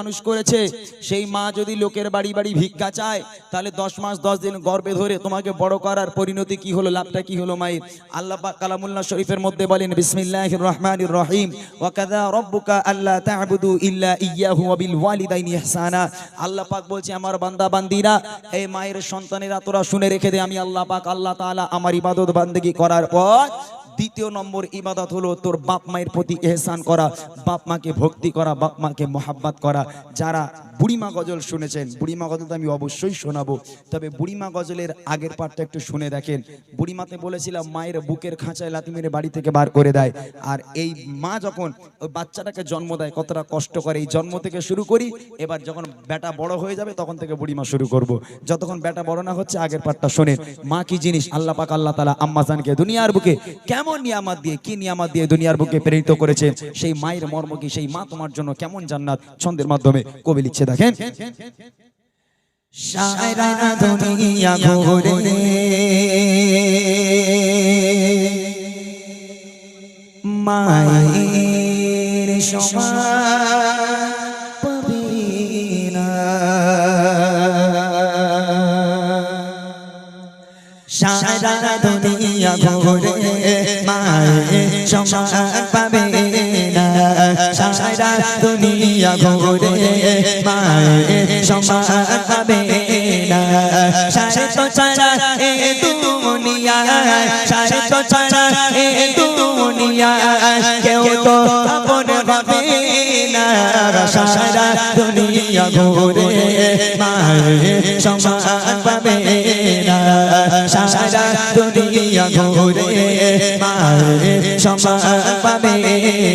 মানুষ করেছে, সেই মা যদি লোকের বাড়ি বাড়ি ভিক্ষা চায়, তাহলে দশ মাস, দশ দিন গর্বে ধরে তোমাকে বড় করার পরিণতি কি হলো, লাভটা কি হলো মায়ের? আল্লাহ কালামুল্লাহ শরীফের মধ্যে বলেন, বিসমিল্লাহির রহমানির রহিম। বলছে, আমার বান্দা, বান্দিরা এই মায়ের সন্তানেরা, তোরা শুনে রেখে দে, আমি আল্লাহ পাক, আল্লাহ তাআলা আমার ইবাদত বান্দেগী করার পর দ্বিতীয় নম্বর ইবাদত হলো তোর বাপ মায়ের প্রতি এহসান করা, বাপ মাকে ভক্তি করা, বাপ মাকে মোহাব্বত করা। যারা বুড়িমা গজল শুনেছেন, বুড়িমা গজল তো আমি অবশ্যই শোনাবো। তবে বুড়িমা গজলের আগের পার্টটা একটু শুনে দেখেন। বুড়িমাতে বলেছিলাম, মায়ের বুকের খাঁচায় লাথি মেরে বাড়ি থেকে বার করে দেয়। আর এই মা যখন ওই বাচ্চাটাকে জন্ম দেয়, কতটা কষ্ট করে এই জন্ম থেকে শুরু করি, এবার যখন বেটা বড় হয়ে যাবে, তখন থেকে বুড়িমা শুরু করব। যতক্ষণ বেটা বড় না হচ্ছে, আগের পার্টটা শোনেন। মা কি জিনিস? আল্লাহ পাক, আল্লাহ তালা আম্মাজানকে দুনিয়ার বুকে কেমন নিয়ামত দিয়ে, কি নিয়ামত দিয়ে দুনিয়ার বুকে প্রেরিত করেছে? সেই মায়ের মর্ম কি, সেই মা তোমার জন্য কেমন জান্নাত? ছন্দের মাধ্যমে কবি লিখছে, দেখেন। সারা দুনিয়া ঘুরে। সমান পাবে না সারা দুনিয়া ঘুরে মায়ের সমান পাবে না সারে তো ছাড়া এ দুনিয়া সারে তো ছাড়া এ দুনিয়া কেউ তো আপন হবে না সারা দুনিয়া ঘুরে মায়ের সমান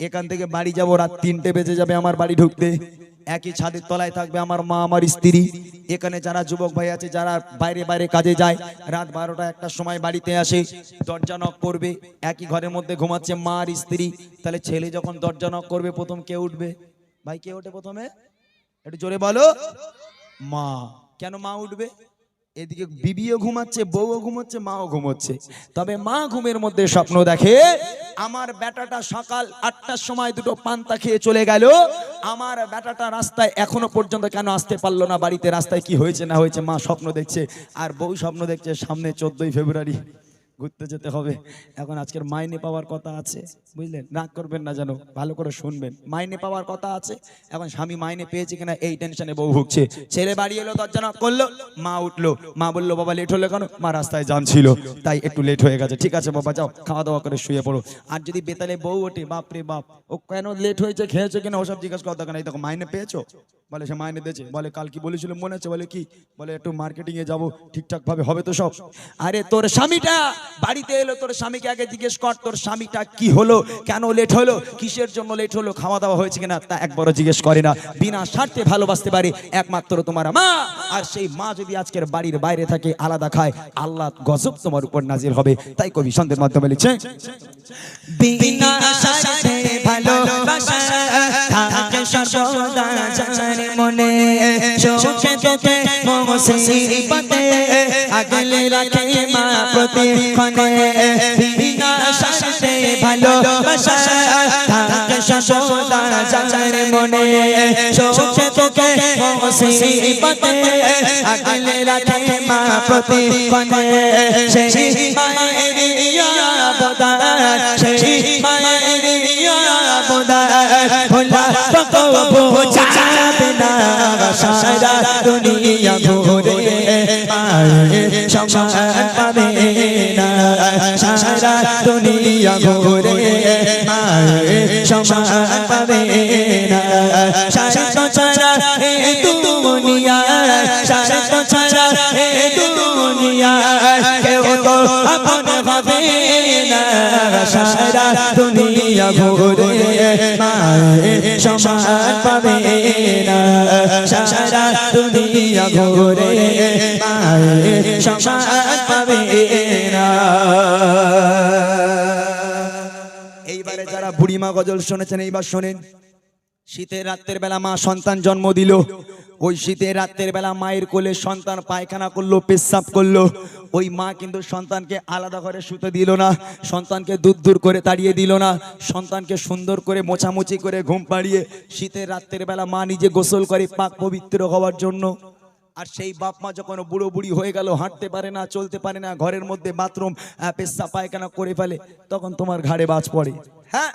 এখান থেকে বাড়ি যাব, রাত তিনটে বেজে যাবে আমার বাড়ি ঢুকতে। একই ছাদের তলায় থাকবে আমার মা, আমার স্ত্রী। এখানে যারা যুবক ভাই আছে, যারা বাইরে বাইরে কাজে যায়, রাত বারোটা একটা সময় বাড়িতে আসে, দরজা নক করবে, একই ঘরের মধ্যে ঘুমাচ্ছে মা আর স্ত্রী। তাহলে ছেলে যখন দরজা নক করবে, প্রথম কে উঠবে? ভাই, কে ওঠে প্রথমে? একটু জোরে বলো। মা। কেন মা উঠবে? এদিকে বিবিও ঘুমাচ্ছে, বউও ঘুমাচ্ছে, মাও ঘুমোচ্ছে। তবে মা ঘুমের মধ্যে স্বপ্ন দেখে, আমার বেটাটা সকাল আটটার সময় দুটো পান্তা খেয়ে চলে গেল। আমার বেটাটা রাস্তায় এখনও পর্যন্ত কেন আসতে পারল না? বাড়িতে রাস্তায় কি হয়েছে না হয়েছে মা স্বপ্ন দেখছে, আর বউ স্বপ্ন দেখছে সামনে চোদ্দই ফেব্রুয়ারি। ঘুরতে যেতে হবে। এখন আজকের মাইনে পাওয়ার কথা আছে, বুঝলেন? রাগ করবেন না যেন, ভালো করে শুনবেন। মাইনে পাওয়ার কথা আছে, এখন স্বামী মাইনে পেয়েছে কিনা এই টেনশনে বউ ভুগছে। ছেলে বাড়ি এলো knock করল, মা উঠল। মা বলল, বাবা লেট হলো কেন? মা রাস্তায় জাম ছিল, তাই একটু লেট হয়ে গেছে। ঠিক আছে, বাবা, যাও খাওয়া দাওয়া করে শুয়ে পড়ো। আর যদি বেতালে বউ ওঠে বাপ রে বাপ, ও কেন লেট হয়েছে, খেয়েছো কিনা? ওসব জিজ্ঞাসা করার দরকার নেই। দেখো, মাইনে পেয়েছ? বলে সে মাইনে দিয়েছে, বলে কাল কি বলেছিল মনে আছে? বলে কি? বলে একটু মার্কেটিং এ যাব, ঠিকঠাক ভাবে হবে তো সব। আরে তোর স্বামীটা, বাড়িতে এলো, তোর স্বামীকে আগে জিজ্ঞেস কর, তোর স্বামীটা কি হলো? কেন লেট হলো? কিসের জন্য লেট হলো? খাওয়া দাওয়া হয়েছে কিনা? তা একবারও জিজ্ঞেস করে না। বিনা স্বার্থে ভালোবাসতে পারে, একমাত্র তোমার মা। আর সেই মা যদি আজকের বাড়ির বাইরে থাকে, আলাদা খায়, আল্লাহ গজব তোমার উপর নাজির হবে। তাই কবি সন্ধ্যের মাধ্যমে লিখছে, বিনা স্বার্থে মুসিবতে আগলে রাখে মা প্রতি প্রতিক্ষণে। বিনা স্বার্থে ভালোবাসা থাকে সদা জানে মনে। সুখে দুঃখে মুসিবতে আগলে রাখে মা প্রতি প্রতিক্ষণে। সেই মায়ের ইয়াবদার সেই মায়ের ইয়াবদার ভোলা তো বোঝাবে না, সারা দুনিয়া মায়ের পাবে না সারা দুনিয়া ঘুরে মায়ের পাবে না সারা তো ছাড়া এ দুনিয়া সারা তো ছাড়া এ দুনিয়া কেউ তো আপন ভাবে না সারা দুনিয়া মায়ের সমান পাবে না। সারা দুনিয়া সমান পাবে না। এইবারে যারা বুড়িমা গজল শুনেছেন, এইবার শোনেন। শীতের রাত্রের বেলা মা সন্তান জন্ম দিল। ওই শীতের রাত্রের বেলা মায়ের কোলে সন্তান পায়খানা করল, পেশাব করল। ওই মা কিন্তু সন্তানকে আলাদা করে শুতে দিল না, সন্তানকে দূর দূর করে তাড়িয়ে দিল না, সন্তানকে সুন্দর করে মোছামুছি করে ঘুম পাড়িয়ে শীতের রাত্রের বেলা মা নিজে গোসল করে পাক পবিত্র হওয়ার জন্য। আর সেই বাপ মা যখন বুড়ো বুড়ি হয়ে গেল, হাঁটতে পারে না, চলতে পারে না, ঘরের মধ্যে বাথরুম পেশা পায়খানা করে ফেলে, তখন তোমার ঘাড়ে বাজ পড়ে। হ্যাঁ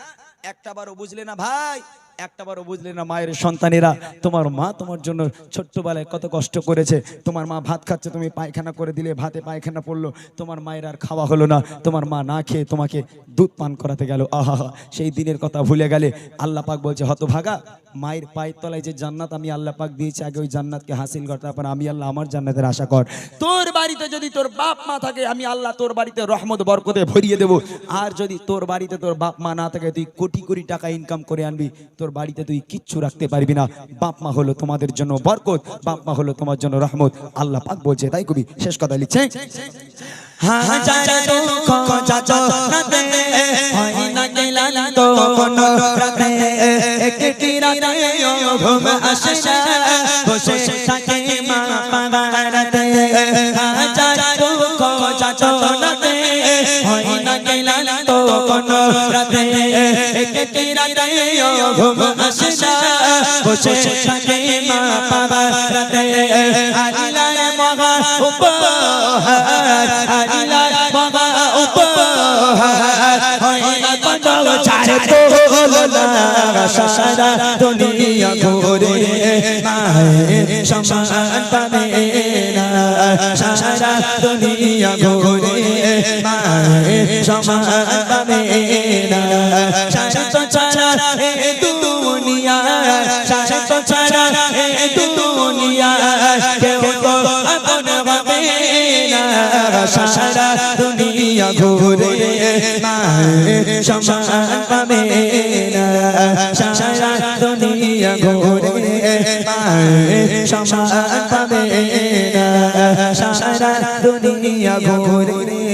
একটা বারও বুঝলে না ভাই? একটা বারও বুঝলে না মায়ের সন্তানেরা, তোমার মা তোমার জন্য ছোট্টবেলায় কত কষ্ট করেছে। তোমার মা ভাত খাচ্ছে, তুমি পায়খানা করে দিলে, ভাতে পায়খানা পড়ল। তোমার মায়ের আর খাওয়া হলো না। তোমার মা না খেয়ে তোমাকে দুধ পান করাতে গেল। আহা সেই দিনের কথা ভুলে গেলে আল্লাহ পাক বলছে, হতভাগা, মায়ের পায়ের তলায় যে জান্নাত আমি আল্লাহ পাক দিয়েছি, আগে ওই জান্নাতকে হাসিল কর, তারপর আমি আল্লাহ আমার জান্নাতের আশা কর। তোর বাড়িতে যদি তোর বাপ মা থাকে, আমি আল্লাহ তোর বাড়িতে রহমত, বরকতে ভরিয়ে দেব। আর যদি তোর বাড়িতে তোর বাপ মা না থাকে, তুই কোটি কোটি টাকা ইনকাম করে আনবি। তোর বাড়িতে তুই কিচ্ছু রাখতে পারবি না। বাপ মা হলো তোমাদের জন্য বরকত, বাপ মা হলো তোমার জন্য রহমত। আল্লাহ পাক বলছে, তাই কবি শেষ কথা লিখছে, হয় কোন রাতে একটি রাতে ঘুম আসে না বসে থাকে মা পাগারাতে আল্লাহ মহা উপহার আল্লাহ মহা উপহার। হয় না কত ছাড় তোলনা সারা দুনিয়া ঘুরে। মায়ের সমান পাবে না, সারা দুনিয়া ঘুরে। মায়ের সমান না সারা ছাড়া এ দুনিয়া সারা ছাড়া এ দুনিয়া কেউ তো আপন হবে না সারা দুনিয়া ঘুরে মায়ের সমান পাবে না সারা দুনিয়া ঘুরে মায়ের সমান পাবে না সারা দুনিয়া ঘুরে